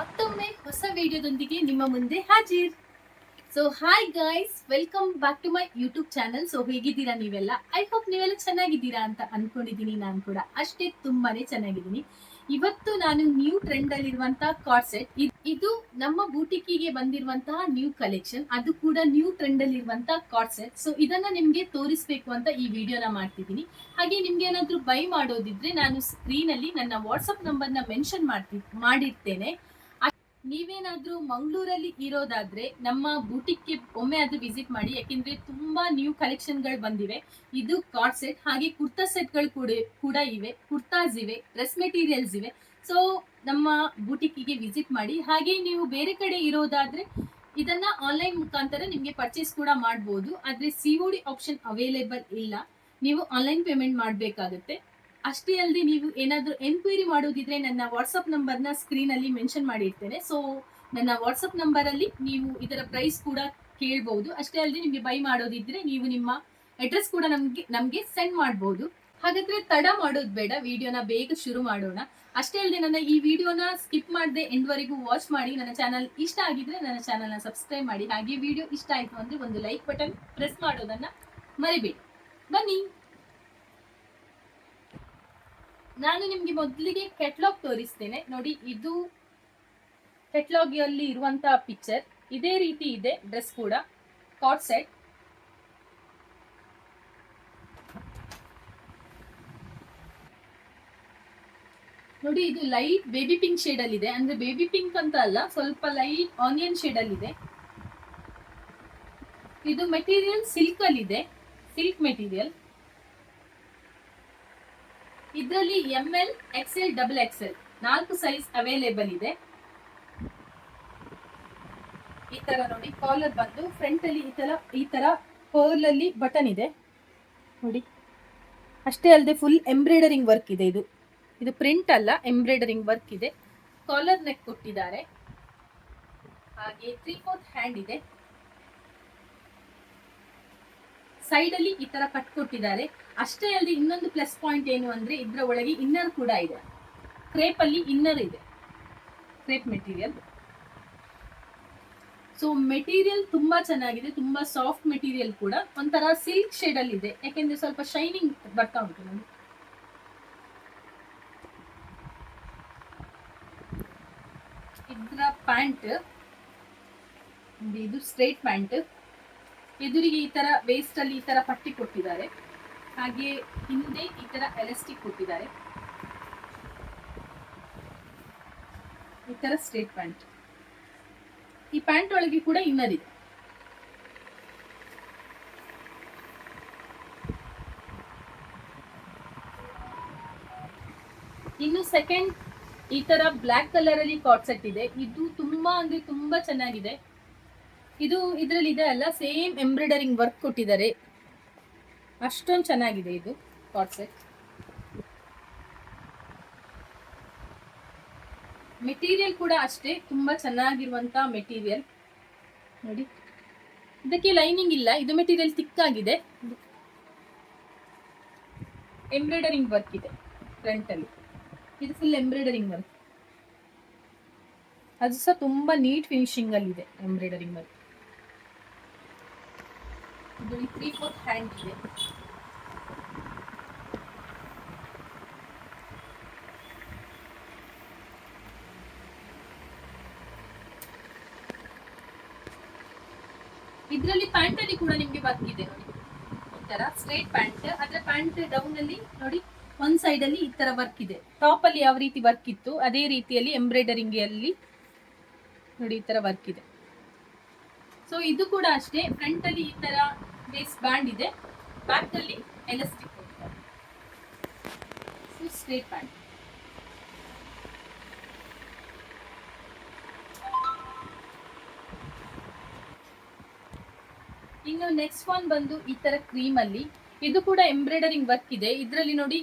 ಮತ್ತೊಮ್ಮೆ ಹೊಸ ವಿಡಿಯೋದೊಂದಿಗೆ ನಿಮ್ಮ ಮುಂದೆ ಹಾಜೀರ್. So hi guys welcome back to my YouTube channel so ಹೇಗಿದ್ದೀರಾ ನೀವೆಲ್ಲ? ಐ ಹೋಪ್ ನೀವೆಲ್ಲ ಚೆನ್ನಾಗಿದ್ದೀರಾ ಅಂತ ಅನ್ಕೊಂಡಿದ್ದೀನಿ ನಾನು ಕೂಡ. ಅಷ್ಟೇ ತುಂಬಾನೇ ಚೆನ್ನಾಗಿದ್ದೀನಿ. ಇವತ್ತು ನಾನು ನ್ಯೂ ಟ್ರೆಂಡ್ ಅಲ್ಲಿರುವಂತಹ ಕಾರ್ಸೆಟ್ ಇದು ನಮ್ಮ ಬೂಟಿಕಿಗೆ ಬಂದಿರುವಂತಹ ನ್ಯೂ ಕಲೆಕ್ಷನ್ ಅದು ಕೂಡ ನ್ಯೂ ಟ್ರೆಂಡ್ ಅಲ್ಲಿರುವಂತಹ ಕಾರ್ಸೆಟ್ ಸೊ ಇದನ್ನ ನಿಮ್ಗೆ ತೋರಿಸ್ಬೇಕು ಅಂತ ಈ ವಿಡಿಯೋನ ಮಾಡ್ತಿದ್ದೀನಿ. ಹಾಗೆ ನಿಮ್ಗೆ ಏನಾದ್ರೂ ಬೈ ಮಾಡೋದಿದ್ರೆ ನಾನು ಸ್ಕ್ರೀನ್ ಅಲ್ಲಿ ನನ್ನ ವಾಟ್ಸ್ಆಪ್ ನಂಬರ್ನ ಮೆನ್ಷನ್ ಮಾಡ್ತಿ ಮಾಡಿರ್ತೇನೆ. ನೀವೇನಾದ್ರೂ ಮಂಗಳೂರಲ್ಲಿ ಇರೋದಾದ್ರೆ ನಮ್ಮ ಬೂಟಿಕ್ಗೆ ಒಮ್ಮೆ ಆದ್ರೂ ವಿಸಿಟ್ ಮಾಡಿ, ಯಾಕೆಂದ್ರೆ ತುಂಬಾ ನ್ಯೂ ಕಲೆಕ್ಷನ್ಗಳು ಬಂದಿವೆ. ಇದು ಕಾಟ್ ಸೆಟ್ ಹಾಗೆ ಕುರ್ತಾ ಸೆಟ್ಗಳು ಕೂಡ ಕೂಡ ಇವೆ. ಕುರ್ತಾಸ್ ಇವೆ ಡ್ರೆಸ್ ಮೆಟೀರಿಯಲ್ಸ್ ಇವೆ. ಸೊ ನಮ್ಮ ಬೂಟಿಕ್ಕಿಗೆ ವಿಸಿಟ್ ಮಾಡಿ, ಹಾಗೆ ನೀವು ಬೇರೆ ಕಡೆ ಇರೋದಾದ್ರೆ ಇದನ್ನ ಆನ್ಲೈನ್ ಮುಖಾಂತರ ನಿಮಗೆ ಪರ್ಚೇಸ್ ಕೂಡ ಮಾಡಬಹುದು ಆದ್ರೆ C O D option available ಇಲ್ಲ. ನೀವು ಆನ್ಲೈನ್ ಪೇಮೆಂಟ್ ಮಾಡಬೇಕಾಗುತ್ತೆ. ಅಷ್ಟೇ ಅಲ್ಲದೆ ನೀವು ಏನಾದರೂ ಎನ್ಕ್ವೈರಿ ಮಾಡೋದಿದ್ರೆ ನನ್ನ ವಾಟ್ಸಪ್ ನಂಬರ್ನ ಸ್ಕ್ರೀನ್ ಅಲ್ಲಿ ಮೆನ್ಷನ್ ಮಾಡಿರ್ತೇನೆ. ಸೊ ನನ್ನ ವಾಟ್ಸಪ್ ನಂಬರ್ ಅಲ್ಲಿ ನೀವು ಇದರ ಪ್ರೈಸ್ ಕೂಡ ಕೇಳಬಹುದು ಅಷ್ಟೇ ಅಲ್ಲದೆ ನಿಮಗೆ ಬೈ ಮಾಡೋದಿದ್ರೆ ನೀವು ನಿಮ್ಮ ಅಡ್ರೆಸ್ ಕೂಡ ನಮಗೆ ನಮಗೆ ಸೆಂಡ್ ಮಾಡಬಹುದು ಹಾಗಾದ್ರೆ ತಡ ಮಾಡೋದು ಬೇಡ, ವಿಡಿಯೋನ ಬೇಗ ಶುರು ಮಾಡೋಣ. ಅಷ್ಟೇ ಅಲ್ಲದೆ ನನ್ನ ಈ ವಿಡಿಯೋನ ಸ್ಕಿಪ್ ಮಾಡದೆ ಎಂಡ್ವರೆಗೂ ವಾಚ್ ಮಾಡಿ, ನನ್ನ ಚಾನಲ್ ಇಷ್ಟ ಆಗಿದ್ರೆ ನನ್ನ ಚಾನಲ್ನ ಸಬ್ಸ್ಕ್ರೈಬ್ ಮಾಡಿ. ಹಾಗೆ ವಿಡಿಯೋ ಇಷ್ಟ ಆಯಿತು ಅಂದ್ರೆ ಒಂದು ಲೈಕ್ ಬಟನ್ ಪ್ರೆಸ್ ಮಾಡೋದನ್ನ ಮರಿಬೇಡಿ. ಬನ್ನಿ. ನಾನು ನಿಮ್ಗೆ ಮೊದಲಿಗೆ ಕೆಟ್ಲಾಗ್ ತೋರಿಸ್ತೇನೆ. ನೋಡಿ, ಇದು ಕೆಟ್ಲಾಗ್ ಅಲ್ಲಿ ಇರುವಂತಹ ಪಿಕ್ಚರ್ ಇದೇ ರೀತಿ ಇದೆ ಡ್ರೆಸ್ ಕೂಡ. ಕಾಟ್ ಸೆಟ್ ನೋಡಿ, ಇದು ಲೈಟ್ ಬೇಬಿ ಪಿಂಕ್ ಶೇಡ್ ಅಲ್ಲಿ ಇದೆ. ಅಂದ್ರೆ ಬೇಬಿ ಪಿಂಕ್ ಅಂತ ಅಲ್ಲ, ಸ್ವಲ್ಪ ಲೈಟ್ ಆನಿಯನ್ ಶೇಡ್ ಅಲ್ಲಿ ಇದೆ. ಇದು ಮೆಟೀರಿಯಲ್ ಸಿಲ್ಕ್ ಅಲ್ಲಿ ಇದೆ. ಸಿಲ್ಕ್ ಮೆಟೀರಿಯಲ್ ಇದರಲ್ಲಿ M L XL double XL ನಾಲ್ಕು ಸೈಜ್ ಅವೈಲೇಬಲ್ ಇದೆ. ಈ ತರ ನೋಡಿ ಕಾಲರ್ ಬಂದು ಫ್ರಂಟ್ ಅಲ್ಲಿ ಈ ತರ ಈ ತರ ಪರ್ಲ್ ಅಲ್ಲಿ ಬಟನ್ ಇದೆ. ನೋಡಿ. ಅಷ್ಟೇ ಅಲ್ಲದೆ ಫುಲ್ ಎಂಬ್ರಾಯ್ಡರಿಂಗ್ ವರ್ಕ್ ಇದೆ ಇದು. ಇದು ಪ್ರಿಂಟ್ ಅಲ್ಲ ಎಂಬ್ರಾಯ್ಡರಿಂಗ್ ವರ್ಕ್ ಇದೆ. ಕಾಲರ್ ನೆಕ್ ಕೊಟ್ಟಿದ್ದಾರೆ. ಹಾಗೆ ತ್ರೀ ಫೋರ್ತ್ ಹ್ಯಾಂಡ್ ಇದೆ. ಸೈಡ್ ಅಲ್ಲಿ ಈ ತರ ಕಟ್ ಕೊಟ್ಟಿದ್ದಾರೆ. ಅಷ್ಟೇ ಅಲ್ಲದೆ ಇನ್ನೊಂದು ಪ್ಲಸ್ ಪಾಯಿಂಟ್ ಏನು ಅಂದ್ರೆ ಇದ್ರ ಒಳಗೆ ಇನ್ನರ್ ಕೂಡ ಇದೆ. ಕ್ರೇಪ್ ಅಲ್ಲಿ ಇನ್ನರ್ ಇದೆ. ಕ್ರೇಪ್ ಮೆಟೀರಿಯಲ್ ಸೊ ಮೆಟೀರಿಯಲ್ ತುಂಬಾ ಚೆನ್ನಾಗಿದೆ, ತುಂಬಾ ಸಾಫ್ಟ್ ಮೆಟೀರಿಯಲ್ ಕೂಡ. ಒಂಥರ ಸಿಲ್ಕ್ ಶೇಡ್ ಅಲ್ಲಿ ಇದೆ. ಯಾಕೆಂದ್ರೆ ಸ್ವಲ್ಪ ಶೈನಿಂಗ್ ಬರ್ತಾ ಉಂಟು ನೋಡಿ ಇದ್ರ ಪ್ಯಾಂಟ್ ಇದು ಸ್ಟ್ರೈಟ್ ಪ್ಯಾಂಟ್ ಎದುರಿಗೆ ಈ ತರ ವೇಸ್ಟ್ ಅಲ್ಲಿ ಈ ತರ ಪಟ್ಟಿ ಕೊಟ್ಟಿದ್ದಾರೆ. ಹಾಗೆ ಹಿಂದೆ ಈ ತರ ಎಲಾಸ್ಟಿಕ್ ಕೊಟ್ಟಿದ್ದಾರೆ. ಈ ತರ ಸ್ಟ್ರೇಟ್ ಪ್ಯಾಂಟ್ ಈ ಪ್ಯಾಂಟ್ ಒಳಗೆ ಕೂಡ ಇನ್ನರ್ ಇದೆ. ಇನ್ನು ಸೆಕೆಂಡ್ ಈ ತರ ಬ್ಲಾಕ್ ಕಲರ್ ಅಲ್ಲಿ ಕಾಟ್ ಸೆಟ್ ಇದೆ. ಇದು ತುಂಬಾ ಅಂದ್ರೆ ತುಂಬಾ ಚೆನ್ನಾಗಿದೆ. ಇದು ಇದರಲ್ಲಿ ಇದೆ ಅಲ್ಲ ಸೇಮ್ ಎಂಬ್ರಾಯ್ಡರಿಂಗ್ ವರ್ಕ್ ಕೊಟ್ಟಿದ್ದಾರೆ. ಅಷ್ಟೊಂದು ಚೆನ್ನಾಗಿದೆ ಇದು ಕಾಟ್ ಸೆಟ್ ಮೆಟೀರಿಯಲ್ ಕೂಡ ಅಷ್ಟೇ, ತುಂಬ ಚೆನ್ನಾಗಿರುವಂತ ಮೆಟೀರಿಯಲ್ ನೋಡಿ. ಇದಕ್ಕೆ ಲೈನಿಂಗ್ ಇಲ್ಲ, ಇದು ಮೆಟೀರಿಯಲ್ ತಿಕ್ಕಾಗಿದೆ ಎಂಬ್ರಾಯ್ಡರಿಂಗ್ ವರ್ಕ್ ಇದೆ ಫ್ರಂಟ್ ಅಲ್ಲಿ. ಇದು ಫುಲ್ ಎಂಬ್ರಾಯ್ಡರಿಂಗ್ ವರ್ಕ್ ಅದು ಸಹ ತುಂಬಾ ನೀಟ್ ಫಿನಿಶಿಂಗ್ ಅಲ್ಲಿ ಇದೆ ಎಂಬ್ರಾಯ್ಡರಿಂಗ್ ವರ್ಕ್ ಇದು ತ್ರೀ ಫೋರ್ತ್ ಹ್ಯಾಂಡ್ ಇದೆ. ಇದರಲ್ಲಿ ಪ್ಯಾಂಟ್ ಅಲ್ಲಿ ಕೂಡ ನಿಮ್ಗೆ ವರ್ಕ್ ಇದೆ ನೋಡಿ. ಈ ತರ ಸ್ಟ್ರೈಟ್ ಪ್ಯಾಂಟ್ ಅದ್ರ ಪ್ಯಾಂಟ್ ಡೌನ್ ಅಲ್ಲಿ ನೋಡಿ ಒಂದ್ ಸೈಡ್ ಅಲ್ಲಿ ಈ ತರ ವರ್ಕ್ ಇದೆ. ಟಾಪ್ ಅಲ್ಲಿ ಯಾವ ರೀತಿ ವರ್ಕ್ ಇತ್ತು, ಅದೇ ರೀತಿಯಲ್ಲಿ ಎಂಬ್ರಾಯ್ಡರಿಂಗ್ ಅಲ್ಲಿ ನೋಡಿ ಈ ತರ ವರ್ಕ್ ಇದೆ. ಸೊ ಇದು ಕೂಡ ಅಷ್ಟೇ ಫ್ರಂಟ್ ಅಲ್ಲಿ ಈ ತರ ಬೇಸ್ ಬ್ಯಾಂಡ್ ಇದೆ. ಬ್ಯಾಕ್ ಅಲ್ಲಿ ಎಲಾಸ್ಟಿಕ್ ಸ್ಟ್ರೇಟ್ ಬ್ಯಾಂಡ್ ಇನ್ನು ನೆಕ್ಸ್ಟ್ ಒನ್ ಬಂದು ಈ ತರ ಕ್ರೀಮ್ ಅಲ್ಲಿ. ಇದು ಕೂಡ ಎಂಬ್ರಾಯ್ಡರಿಂಗ್ ವರ್ಕ್ ಇದೆ. ಇದರಲ್ಲಿ ನೋಡಿ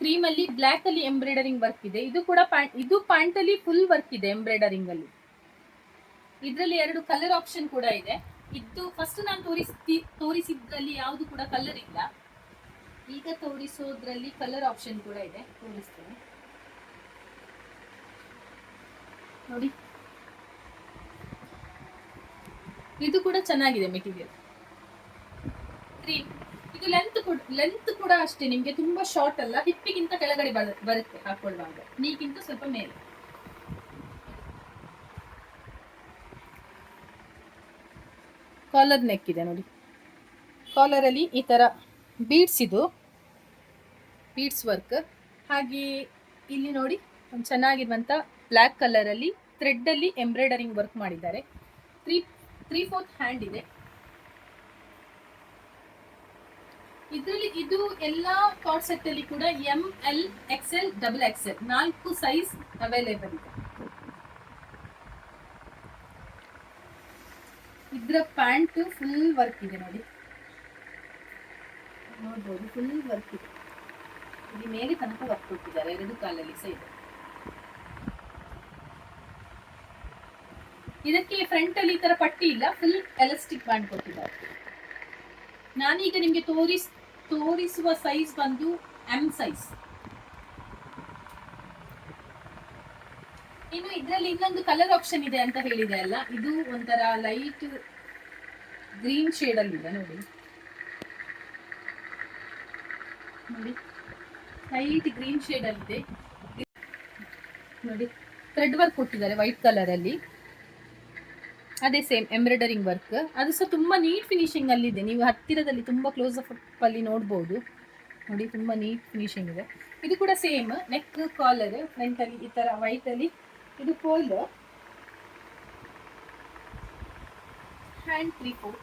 ಕ್ರೀಮ್ ಅಲ್ಲಿ ಬ್ಲಾಕ್ ಅಲ್ಲಿ ಎಂಬ್ರಾಯ್ಡರಿಂಗ್ ವರ್ಕ್ ಇದೆ. ಇದು ಕೂಡ ಇದು ಪ್ಯಾಂಟ್ ಅಲ್ಲಿ ಫುಲ್ ವರ್ಕ್ ಇದೆ ಎಂಬ್ರಾಯ್ಡರಿಂಗ್ ಅಲ್ಲಿ. ಇದರಲ್ಲಿ ಎರಡು ಕಲರ್ ಆಪ್ಷನ್ ಕೂಡ ಇದೆ. ಇದ್ದು ಫಸ್ಟ್ ನಾನು ತೋರಿಸಿ ತೋರಿಸಿದ್ರಲ್ಲಿ ಯಾವುದು ಕೂಡ ಕಲರ್ ಇಲ್ಲ. ಈಗ ತೋರಿಸೋದ್ರಲ್ಲಿ ಕಲರ್ ಆಪ್ಷನ್ ಕೂಡ ಇದೆ. ತೋರಿಸ್ತೇನೆ. ನೋಡಿ. ಇದು ಕೂಡ ಚೆನ್ನಾಗಿದೆ ಮೆಟೀರಿಯಲ್ ಇದು ಲೆಂತ್ ಕೂಡ ಲೆಂತ್ ಕೂಡ ಅಷ್ಟೇ, ನಿಮ್ಗೆ ತುಂಬಾ ಶಾರ್ಟ್ ಅಲ್ಲ, ಹಿಪ್ಪಿಗಿಂತ ಕೆಳಗಡೆ ಬರುತ್ತೆ ಹಾಕೊಳ್ಳುವಾಗ. ನೀಗಿಂತ ಸ್ವಲ್ಪ ಮೇಲೆ. ಕಾಲರ್ ನೆಕ್ ಇದೆ ನೋಡಿ. ಕಾಲರಲ್ಲಿ ಈ ಥರ ಬೀಡ್ಸ್ ಇದು. ಬೀಡ್ಸ್ ವರ್ಕ್ ಹಾಗೆ ಇಲ್ಲಿ ನೋಡಿ, ಒಂದು ಚೆನ್ನಾಗಿರುವಂಥ ಬ್ಲ್ಯಾಕ್ ಕಲರಲ್ಲಿ ಥ್ರೆಡ್ಡಲ್ಲಿ ಎಂಬ್ರಾಯ್ಡರಿಂಗ್ ವರ್ಕ್ ಮಾಡಿದ್ದಾರೆ. ತ್ರೀ ತ್ರೀ ಫೋರ್ತ್ ಹ್ಯಾಂಡ್ ಇದೆ. ಇದರಲ್ಲಿ ಇದು ಎಲ್ಲ ಕಾಟ್ ಸೆಟ್ ಅಲ್ಲಿ ಕೂಡ M L X L double X L ನಾಲ್ಕು ಸೈಜ್ ಅವೈಲೇಬಲ್ ಇದೆ. ಇದ್ರ ಪ್ಯಾಂಟ್ ಫುಲ್ ವರ್ಕ್ ಇದೆ ನೋಡಿ. ನೋಡ್ಬೋದು ಫುಲ್ ವರ್ಕ್ ಇದೆ. ಇಲ್ಲಿ ಮೇಲೆ ತನಕ ವರ್ಕ್ ಕೊಟ್ಟಿದ್ದಾರೆ, ಎರಡು ಕಾಲಲ್ಲಿ ಸಹ ಇದೆ. ಇದಕ್ಕೆ ಫ್ರಂಟ್ ಅಲ್ಲಿ ಈ ತರ ಪಟ್ಟಿ ಇಲ್ಲ ಫುಲ್ ಎಲಾಸ್ಟಿಕ್ ಬ್ಯಾಂಡ್ ಕೊಟ್ಟಿದ್ದಾರೆ. ನಾನೀಗ ನಿಮ್ಗೆ ತೋರಿಸ್, ತೋರಿಸುವ ಸೈಜ್ ಬಂದು ಎಂ ಸೈಜ್ ಇನ್ನು ಇದರಲ್ಲಿ ಇನ್ನೊಂದು ಕಲರ್ ಆಪ್ಷನ್ ಇದೆ ಅಂತ ಹೇಳಿದೆ ಅಲ್ಲ? ಇದು ಒಂಥರ ಲೈಟ್ ಗ್ರೀನ್ ಶೇಡ್ ಅಲ್ಲಿ ಇದೆ, ನೋಡಿ. ನೋಡಿ. ಲೈಟ್ ಗ್ರೀನ್ ಶೇಡ್ ಅಲ್ಲಿ ಇದೆ. ನೋಡಿ. ಥ್ರೆಡ್ ವರ್ಕ್ ಕೊಟ್ಟಿದ್ದಾರೆ ವೈಟ್ ಕಲರ್ ಅಲ್ಲಿ. ಅದೇ ಸೇಮ್ ಎಂಬ್ರಾಯ್ಡರಿಂಗ್ ವರ್ಕ್ ಅದು ಸಹ ತುಂಬಾ ನೀಟ್ ಫಿನಿಶಿಂಗ್ ಅಲ್ಲಿ ಇದೆ. ನೀವು ಹತ್ತಿರದಲ್ಲಿ ತುಂಬಾ ಕ್ಲೋಸ್ ಅಪ್ ಅಲ್ಲಿ ನೋಡ್ಬೋದು. ನೋಡಿ, ತುಂಬಾ ನೀಟ್ ಫಿನಿಶಿಂಗ್ ಇದೆ. ಇದು ಕೂಡ ಸೇಮ್ ನೆಕ್ ಕಾಲರ್ ಫ್ರಂಟ್ ಅಲ್ಲಿ ಈ ತರ ವೈಟ್ ಅಲ್ಲಿ ಇದು ಫೋಲ್ ಹ್ಯಾಂಡ್ ತ್ರೀ ಫೋರ್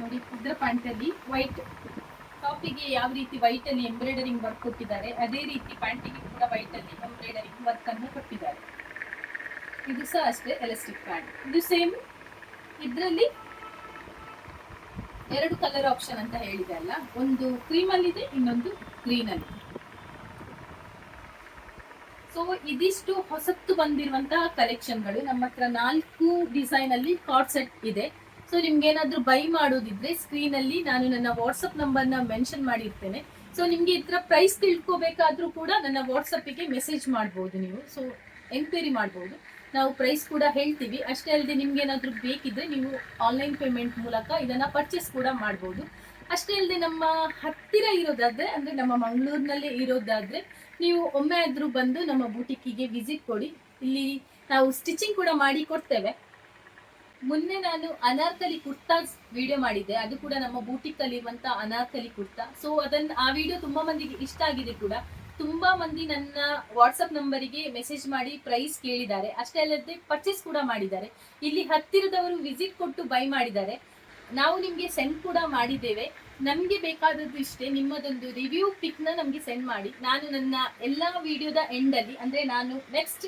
ನೋಡಿ ಉದ್ರ ಪ್ಯಾಂಟ್ ಅಲ್ಲಿ ವೈಟ್ ಟಾಪಿಗೆ ಯಾವ ರೀತಿ ವೈಟ್ ಅಲ್ಲಿ ಎಂಬ್ರಾಯ್ಡರಿಂಗ್ ವರ್ಕ್ ಕೊಟ್ಟಿದ್ದಾರೆ, ಅದೇ ರೀತಿ ಪ್ಯಾಂಟಿಗೆ ಕೂಡ ವೈಟ್ ಅಲ್ಲಿ ಎಂಬ್ರಾಯ್ಡರಿಂಗ್ ವರ್ಕ್ ಅನ್ನು ಕೊಟ್ಟಿದ್ದಾರೆ. ಇದು ಸಹ ಅಷ್ಟೇ ಎಲಾಸ್ಟಿಕ್ ಪ್ಯಾಂಟ್ ಇದು ಸೇಮ್ ಇದರಲ್ಲಿ ಎರಡು ಕಲರ್ ಆಪ್ಷನ್ ಅಂತ ಹೇಳಿದೆ ಅಲ್ಲ? ಒಂದು ಕ್ರೀಮ್ ಅಲ್ಲಿ ಇದೆ, ಇನ್ನೊಂದು ಗ್ರೀನ್ ಅಲ್ಲಿ. ಸೊ ಇದಿಷ್ಟು ಹೊಸತ್ತು ಬಂದಿರುವಂತಹ ಕಲೆಕ್ಷನ್ಗಳು ನಮ್ಮ ಹತ್ರ ನಾಲ್ಕು ಡಿಸೈನ್ ಅಲ್ಲಿ ಕಾರ್ಡ್ ಸೆಟ್ ಇದೆ. ಸೊ ನಿಮ್ಗೆ ಏನಾದ್ರೂ ಬೈ ಮಾಡೋದಿದ್ರೆ ಸ್ಕ್ರೀನ್ ಅಲ್ಲಿ ನಾನು ನನ್ನ ವಾಟ್ಸಪ್ ನಂಬರ್ನ ಮೆನ್ಷನ್ ಮಾಡಿರ್ತೇನೆ. ಸೊ ನಿಮ್ಗೆ ಇದ್ರ ಪ್ರೈಸ್ ತಿಳ್ಕೋಬೇಕಾದ್ರೂ ಕೂಡ ನನ್ನ ವಾಟ್ಸ್ಆಪ್ಗೆ ಮೆಸೇಜ್ ಮಾಡಬಹುದು ನೀವು. ಸೊ ಎಂಕ್ವೈರಿ ಮಾಡಬಹುದು ನಾವು ಪ್ರೈಸ್ ಕೂಡ ಹೇಳ್ತೀವಿ. ಅಷ್ಟೇ ಅಲ್ಲದೆ ನಿಮ್ಗೆ ಏನಾದ್ರೂ ಬೇಕಿದ್ರೆ ನೀವು ಆನ್ಲೈನ್ ಪೇಮೆಂಟ್ ಮೂಲಕ ಇದನ್ನ ಪರ್ಚೇಸ್ ಕೂಡ ಮಾಡಬಹುದು ಅಷ್ಟೇ ಅಲ್ಲದೆ ನಮ್ಮ ಹತ್ತಿರ ಇರೋದಾದ್ರೆ, ಅಂದ್ರೆ ನಮ್ಮ ಮಂಗಳೂರಿನಲ್ಲಿ ಇರೋದಾದ್ರೆ, ನೀವು ಒಮ್ಮೆ ಆದ್ರೂ ಬಂದು ನಮ್ಮ ಬೂಟಿಕ್ಕಿಗೆ ವಿಸಿಟ್ ಕೊಡಿ. ಇಲ್ಲಿ ನಾವು ಸ್ಟಿಚಿಂಗ್ ಕೂಡ ಮಾಡಿ ಕೊಡ್ತೇವೆ. ಮೊನ್ನೆ ನಾನು ಅನಾರ್ಕಲಿ ಕುರ್ತಾ ವಿಡಿಯೋ ಮಾಡಿದ್ದೆ. ಅದು ಕೂಡ ನಮ್ಮ ಬೂಟಿಕ್ ಅಲ್ಲಿ ಇರುವಂತ ಅನಾರ್ಕಲಿ ಕುರ್ತಾ. ಸೊ ಅದನ್ನ ಆ ವಿಡಿಯೋ ತುಂಬಾ ಮಂದಿಗೆ ಇಷ್ಟ ಆಗಿದೆ ಕೂಡ. ತುಂಬಾ ಮಂದಿ ನನ್ನ ವಾಟ್ಸಪ್ ನಂಬರಿಗೆ ಮೆಸೇಜ್ ಮಾಡಿ ಪ್ರೈಸ್ ಕೇಳಿದ್ದಾರೆ. ಅಷ್ಟೇ ಅಲ್ಲದೆ ಪರ್ಚೇಸ್ ಕೂಡ ಮಾಡಿದ್ದಾರೆ. ಇಲ್ಲಿ ಹತ್ತಿರದವರು ವಿಸಿಟ್ ಕೊಟ್ಟು ಬೈ ಮಾಡಿದ್ದಾರೆ. ನಾವು ನಿಮ್ಗೆ ಸೆಂಡ್ ಕೂಡ ಮಾಡಿದ್ದೇವೆ. ನಮ್ಗೆ ಬೇಕಾದದ್ದು ಇಷ್ಟೇ, ನಿಮ್ಮದೊಂದು ರಿವ್ಯೂ ಪಿಕ್ನ ನಮ್ಗೆ ಸೆಂಡ್ ಮಾಡಿ. ನಾನು ನನ್ನ ಎಲ್ಲಾ ವಿಡಿಯೋದ ಎಂಡ್ ಅಲ್ಲಿ, ಅಂದ್ರೆ ನಾನು ನೆಕ್ಸ್ಟ್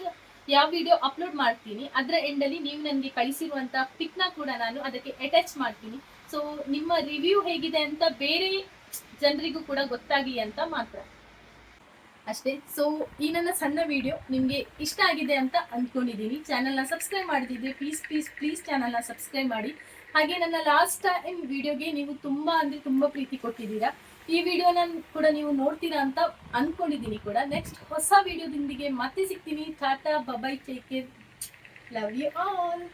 ಯಾವ ವಿಡಿಯೋ ಅಪ್ಲೋಡ್ ಮಾಡ್ತೀನಿ, ಅದರ ಎಂಡ್ ಅಲ್ಲಿ ನೀವು ನನಗೆ ಕಳಿಸಿರುವಂತ ಪಿಕ್ನ ಕೂಡ ನಾನು ಅದಕ್ಕೆ ಅಟ್ಯಾಚ್ ಮಾಡ್ತೀನಿ. ಸೊ ನಿಮ್ಮ ರಿವ್ಯೂ ಹೇಗಿದೆ ಅಂತ ಬೇರೆ ಜನರಿಗೂ ಕೂಡ ಗೊತ್ತಾಗಿ ಅಂತ ಮಾತ್ರ. ಅಷ್ಟೇ. ಸೊ ಈ ನನ್ನ ಸಣ್ಣ ವಿಡಿಯೋ ನಿಮಗೆ ಇಷ್ಟ ಆಗಿದೆ ಅಂತ ಅಂದ್ಕೊಂಡಿದ್ದೀನಿ ಚಾನಲ್ನ ಸಬ್ಸ್ಕ್ರೈಬ್ ಮಾಡಿದ್ರೆ ಪ್ಲೀಸ್ ಪ್ಲೀಸ್ ಪ್ಲೀಸ್ ಚಾನಲ್ನ ಸಬ್ಸ್ಕ್ರೈಬ್ ಮಾಡಿ. ಹಾಗೆ ನನ್ನ ಲಾಸ್ಟ್ ಟೈಮ್ ವಿಡಿಯೋಗೆ ನೀವು ತುಂಬಾ ಅಂದ್ರೆ ತುಂಬಾ ಪ್ರೀತಿ ಕೊಟ್ಟಿದ್ದೀರಾ. ಈ ವಿಡಿಯೋನ ಕೂಡ ನೀವು ನೋಡ್ತೀರಾ ಅಂತ ಅಂದ್ಕೊಂಡಿದ್ದೀನಿ ಕೂಡ. ನೆಕ್ಸ್ಟ್ ಹೊಸ ವಿಡಿಯೋದೊಂದಿಗೆ ಮತ್ತೆ ಸಿಗ್ತೀನಿ. Tata, bye bye take care love you all.